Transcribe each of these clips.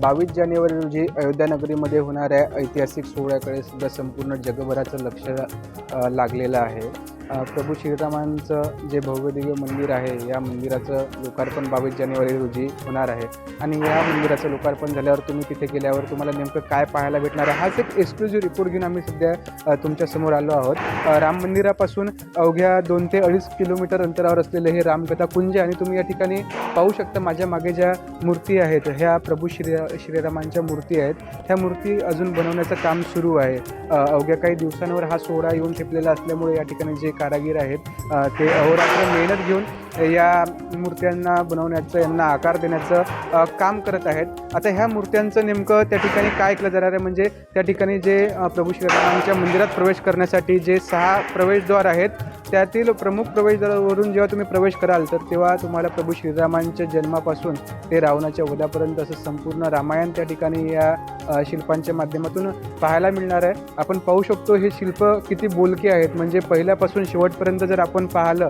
बावीस जानेवारी रोजी अयोध्या नगरीमध्ये होणाऱ्या ऐतिहासिक सोहळ्याकडे सुद्धा संपूर्ण जगभराचं लक्ष लागलेलं आहे. प्रभू श्रीरामांचं जे भव्यदिव्य मंदिर आहे या मंदिराचं लोकार्पण बावीस जानेवारी रोजी होणार आहे. आणि या मंदिराचं लोकार्पण झाल्यावर तुम्ही तिथे गेल्यावर तुम्हाला नेमकं काय पाहायला भेटणार आहे हाच एक एक्सक्लुझिव्ह रिपोर्ट घेऊन आम्ही सध्या तुमच्यासमोर आलो आहोत. राम मंदिरापासून अवघ्या दोन ते अडीच किलोमीटर अंतरावर असलेले हे रामकथा कुंज आणि तुम्ही या ठिकाणी पाहू शकता माझ्या मागे ज्या मूर्ती आहेत ह्या प्रभू श्री श्रीरामांच्या मूर्ती आहेत. ह्या मूर्ती अजून बनवण्याचं काम सुरू आहे. अवघ्या काही दिवसांवर हा सोहळा येऊन ठेपलेला असल्यामुळे या ठिकाणी जे कारागीर आहेत. ते अहोरात्र मेहनत घेऊन या मूर्त्यांना बनवण्याचं यांना आकार देण्याचं काम करत आहेत. आता ह्या मूर्त्यांचं नेमकं त्या ठिकाणी काय केलं जाणार आहे? म्हणजे त्या ठिकाणी जे प्रभू श्रीरामांच्या मंदिरात प्रवेश करण्यासाठी जे सहा प्रवेशद्वार आहेत त्यातील प्रमुख प्रवेशद्वारावरून जेव्हा तुम्ही प्रवेश कराल तर तेव्हा तुम्हाला प्रभू श्रीरामांच्या जन्मापासून ते रावणाच्या वधापर्यंत असं संपूर्ण रामायण त्या ठिकाणी या शिल्पांच्या माध्यमातून पाहायला मिळणार आहे. आपण पाहू शकतो हे शिल्प किती बोलके आहेत. म्हणजे पहिल्यापासून शेवटपर्यंत जर आपण पाहिलं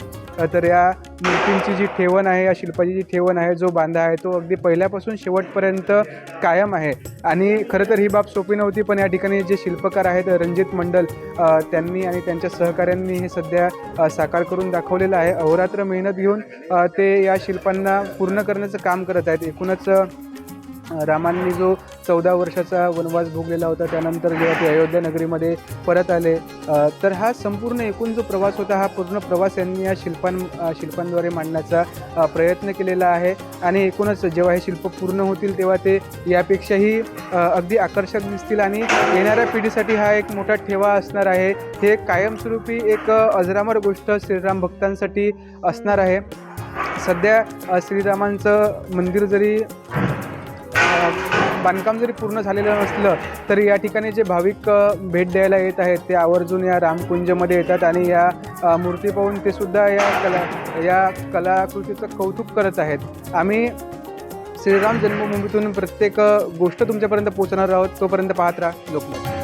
तर या मूर्तींची जी ठेवण आहे या शिल्पाची जी ठेवण आहे जो बांधा आहे तो अगदी पहिल्यापासून शेवटपर्यंत कायम आहे. आणि खरं तर ही बाब सोपी नव्हती पण या ठिकाणी जे शिल्पकार आहेत रणजित मंडल त्यांनी आणि त्यांच्या सहकाऱ्यांनी हे सध्या साकार करून दाखवलेलं आहे. अहोरात्र मेहनत घेऊन ते या शिल्पांना पूर्ण करण्याचं काम करत आहेत. एकूणच रामांनी जो चौदा वर्षाचा वनवास भोगलेला होता. त्यानंतर जेव्हा ते अयोध्या नगरीमध्ये परत आले तर हा संपूर्ण एकूण जो प्रवास होता हा पूर्ण प्रवास यांनी या शिल्पां शिल्पांद्वारे मांडण्याचा प्रयत्न केलेला आहे. आणि एकूणच जेव्हा हे शिल्प पूर्ण होतील तेव्हा ते यापेक्षाही अगदी आकर्षक दिसतील. आणि येणाऱ्या पिढीसाठी हा एक मोठा ठेवा असणार आहे. हे कायमस्वरूपी एक अजरामर गोष्ट श्रीराम भक्तांसाठी असणार आहे. सध्या श्रीरामांचं मंदिर जरी बांधकाम जरी पूर्ण झालेलं नसलं तरी या ठिकाणी जे भाविक भेट द्यायला येत आहेत ते आवर्जून या रामकुंजमध्ये येतात आणि या मूर्ती पाहून ते सुद्धा या कला या कलाकृतीचं कौतुक करत आहेत. आम्ही श्रीराम जन्मभूमीतून प्रत्येक गोष्ट तुमच्यापर्यंत पोहोचणार आहोत तोपर्यंत पाहत राहा लोकमत.